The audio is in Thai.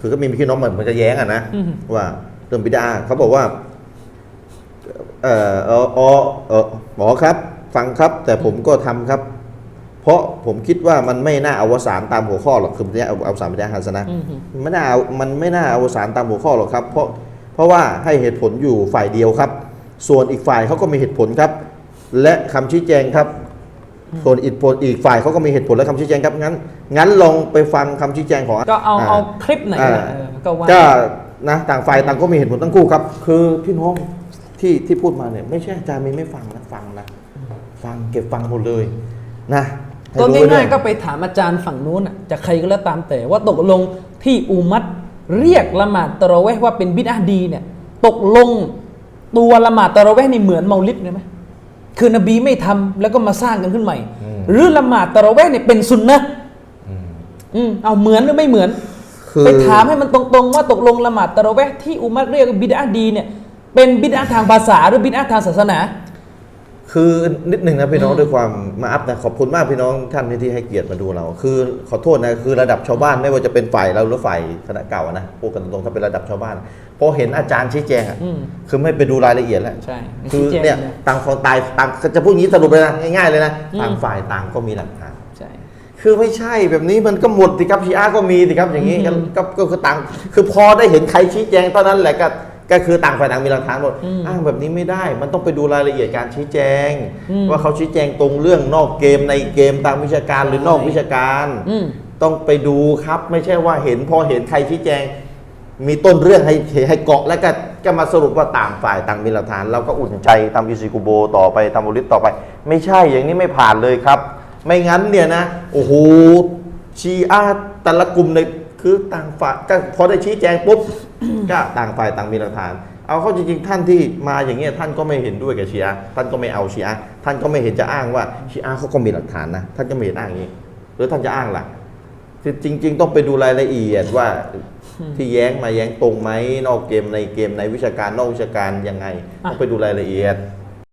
คือก็มีพี่น้องเหมือนมันจะแย้งอะนะอืมว่าเรื่องบิดาเขาบอกว่า เออเออเออเออหมอครับ ฟังครับ แต่ผมก็ทำครับ เพราะผมคิดว่ามันไม่น่าอวสานตามหัวข้อหรอกคือเนี่ยเอาเอาสารบิดาฮันสนะอืมมันไม่น่าเอามันไม่น่าอวสานตามหัวข้อหรอกครับ เพราะเพราะว่าให้เหตุผลอยู่ฝ่ายเดียวครับ ส่วนอีกฝ่ายเขาก็มีเหตุผลครับ และคำชี้แจงครับ ส่วนอีกผลอีกฝ่ายเขาก็มีเหตุผลและคำชี้แจงครับงั้น งั้นลองไปฟังคำชี้แจงของก็เอาอ่เอาคลิปไหนอ่าล่ะเออก็ว่าก็นะต่างฝ่ายต่างก็มีเหตุผลทั้งคู่ครับ คือพี่น้องที่ที่พูดมาเนี่ยไม่ใช่อาจารย์มีไม่ฟังนะฟังนะฟังเก็บฟังหมดเลยนะให้ก็รู้ไว้ด้วง่ายๆก็ไปถามอาจารย์ฝั่งนู้นน่ะจะใครก็แล้วตามแต่ว่าตกลงที่อุมัดเรียกละหมาดตะเราะเวห์ว่าเป็นบิดอะห์ดีเนี่ย ตกลงตัวละหมาดตะเราะเวห์นี่เหมือนเมาลิดเลยไหม คือนบีไม่ทำแล้วก็มาสร้างกันขึ้นใหม่ หรือละหมาดตะเราะเวห์เนี่ยเป็นซุนนะห์อืมเอาเหมือนหรือไม่เหมือนคือไปถามให้มันตรงๆ ว่าตกลงละหมาดตะเราะเวห์ที่อุมัดเรียกว่าบิดอะห์ดีเนี่ยเป็นบิดอะห์ทางภาษาหรือบิดอะห์ทางศาสนา คือนิดหนึ่งนะพี่น้องด้วยความมาอัพนะขอบคุณมากพี่น้องท่านที่ให้เกียรติมาดูเรา คือขอโทษนะคือระดับชาวบ้านไม่ว่าจะเป็นฝ่ายเราหรือฝ่ายคณะเก่านะพูดกันตรงๆถ้าเป็นระดับชาวบ้านพอเห็นอาจารย์ชี้แจงอะอืมคือไม่ไปดูรายละเอียดแล้วใช่คือชี้แจงเนี่ยเลยต่างคนตายต่างจะพูดอย่างนี้สรุปเลยนะง่ายๆเลยนะอืมต่างฝ่ายต่างก็มีหลักฐานใช่คือไม่ใช่แบบนี้มันก็หมดสิครับชีอาก็มีสิครับอย่างนี้อืมก็ก็ก็คือต่าง คือพอได้เห็นใครชี้แจงเท่านั้นแหละก็ ก็คือต่างฝ่ายต่างมีหลักฐานหมดอืมอ้างแบบนี้ไม่ได้ มันต้องไปดูรายละเอียดการชี้แจงอืมว่าเขาชี้แจงตรงเรื่องนอกเกมในเกมตามวิชาการหรือใช่นอกวิชาการอืมต้องไปดูครับไม่ใช่ว่าเห็นพอเห็นใครชี้แจง มีต้นเรื่องให้ให้เกาะแล้วก็ก็มาสรุปว่าต่างฝ่ายต่างมีหลักฐานเราก็อุ่นใจทำอิซิกุโบต่อไปทำบุริตต่อไป ไม่ใช่อย่างนี้ไม่ผ่านเลยครับ ไม่งั้นเนี่ยนะโอ้โหชีอาแต่ละกลุ่มเนี่ย คือต่างฝ่ายก็พอได้ชี้แจงปุ๊บก็ต่างฝ่ายต่างมีหลักฐาน เอาเข้าจริงๆท่านที่มาอย่างเงี้ยท่านก็ไม่เห็นด้วยกับชีอาท่านก็ไม่เอาชีอาท่านก็ไม่เห็นจะอ้างว่าชีอาเขาก็มีหลักฐานนะท่านก็ไม่เห็นอ้างอย่างนี้ หรือท่านจะอ้างล่ะคือจริง ๆ ต้องไปดูรายละเอียดว่าที่แย้งมาแย้งตรงไหมนอกเกมในเกมในวิชาการนอกวิชาการยังไงอะต้องไปดูรายละเอียด